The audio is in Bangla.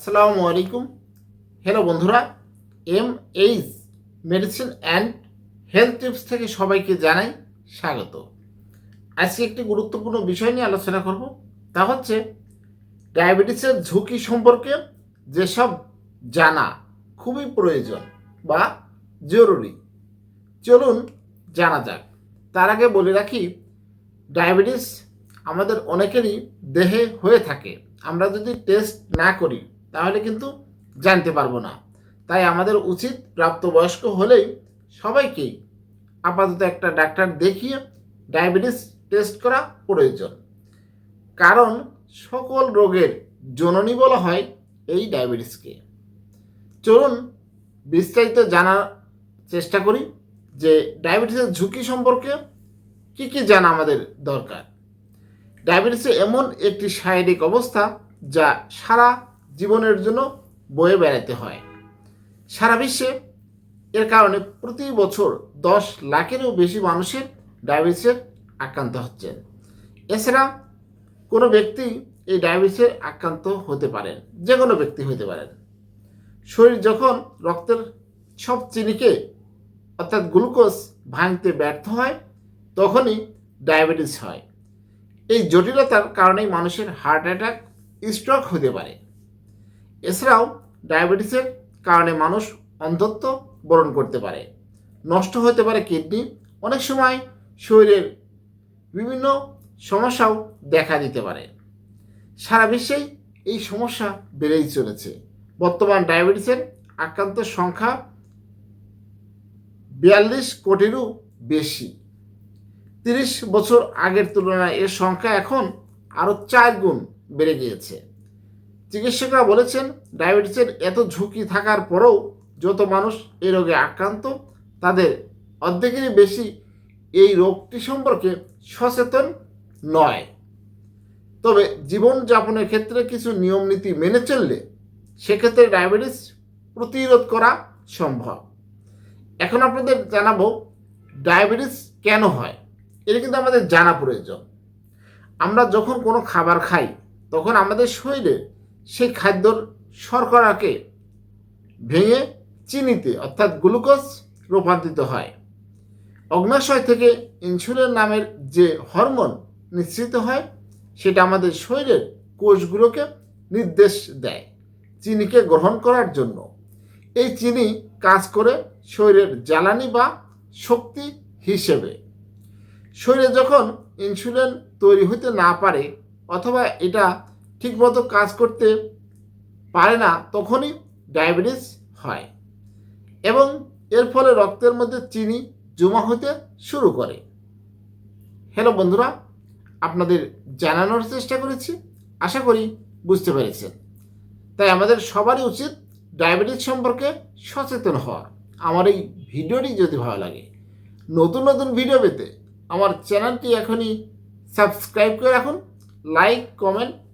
আসসালামু আলাইকুম। হ্যালো বন্ধুরা, M H medicine and health tips থেকে সবাইকে জানাই স্বাগত। আজকে একটি গুরুত্বপূর্ণ বিষয় নিয়ে আলোচনা করব, তা হচ্ছে ডায়াবেটিসের ঝুঁকি সম্পর্কে যেসব জানা খুবই প্রয়োজন বা জরুরি। চলুন জানা যাক। তার আগে বলে রাখি, ডায়াবেটিস আমাদের অনেকেরই দেহে হয়ে থাকে। আমরা যদি টেস্ট না করি তাহলে কিন্তু জানতে পারব না। তাই আমাদের উচিত প্রাপ্তবয়স্ক হলেই সবাইকেই আপাতত একটা ডাক্তার দেখিয়ে ডায়াবেটিস টেস্ট করা প্রয়োজন। কারণ সকল রোগের জননী বলা হয় এই ডায়াবেটিসকে। চলুন বিস্তারিত জানার চেষ্টা করি যে ডায়াবেটিসের ঝুঁকি সম্পর্কে কি কি জানা আমাদের দরকার। ডায়াবেটিস এমন একটি শারীরিক অবস্থা যা সারা জীবনের জন্য বয়ে বেড়াতে হয়। সারা বিশ্বে এর কারণে প্রতি বছর দশ লাখেরও বেশি মানুষের ডায়াবেটিসের আক্রান্ত হচ্ছেন এছাড়া কোনো ব্যক্তি এই ডায়াবেটিসের আক্রান্ত হতে পারেন যে কোনো ব্যক্তি হতে পারেন। শরীর যখন রক্তের সব চিনিকে, অর্থাৎ গ্লুকোজ ভাঙতে ব্যর্থ হয়, তখনই ডায়াবেটিস হয়। এই জটিলতার কারণেই মানুষের হার্ট অ্যাটাক, স্ট্রোক হতে পারে। এছাড়াও ডায়াবেটিসের কারণে মানুষ অন্ধত্ব বরণ করতে পারে, নষ্ট হতে পারে কিডনি, অনেক সময় শরীরের বিভিন্ন সমস্যাও দেখা দিতে পারে। সারা বিশ্বেই এই সমস্যা বেড়েই চলেছে। বর্তমান ডায়াবেটিসের আক্রান্তের সংখ্যা বিয়াল্লিশ কোটিরও বেশি। তিরিশ বছর আগের তুলনায় এর সংখ্যা এখন আরও চার গুণ বেড়ে গিয়েছে। চিকিৎসকরা বলেছেন, ডায়াবেটিসের এত ঝুঁকি থাকার পরেও যত মানুষ এই রোগে আক্রান্ত, তাদের অর্ধেকেরই বেশি এই রোগটি সম্পর্কে সচেতন নয়। তবে জীবনযাপনের ক্ষেত্রে কিছু নিয়ম নীতি মেনে চললে সেক্ষেত্রে ডায়াবেটিস প্রতিরোধ করা সম্ভব। এখন আপনাদের জানাব, ডায়াবেটিস কেন হয়? এটা কিন্তু আমাদের জানা প্রয়োজন। আমরা যখন কোনো খাবার খাই, তখন আমাদের শরীরে সেই খাদ্যর শর্করাকে ভেঙে চিনিতে, অর্থাৎ গ্লুকোজ রূপান্তরিত হয়। অগ্নাশয় থেকে ইনসুলিন নামের যে হরমোন নিঃসৃত হয়, সেটা আমাদের শরীরের কোষগুলোকে নির্দেশ দেয় চিনিকে গ্রহণ করার জন্য। এই চিনি কাজ করে শরীরের জ্বালানি বা শক্তি হিসেবে। শরীরে যখন ইনসুলিন তৈরি হতে না পারে, অথবা এটা ঠিকমতো কাজ করতে পারে না তখনই ডায়াবেটিস হয় এবং এর ফলে রক্তের মধ্যে চিনি জমা হতে শুরু করে। হ্যালো বন্ধুরা, আপনাদের জানানোর চেষ্টা করেছি, আশা করি বুঝতে পেরেছেন। তাই আমাদের সবারই উচিত ডায়াবেটিস সম্পর্কে সচেতন হওয়া। আমার এই ভিডিওটি যদি ভালো লাগে, নতুন নতুন ভিডিও পেতে আমার চ্যানেলটি এখনই সাবস্ক্রাইব করে রাখুন, লাইক, কমেন্ট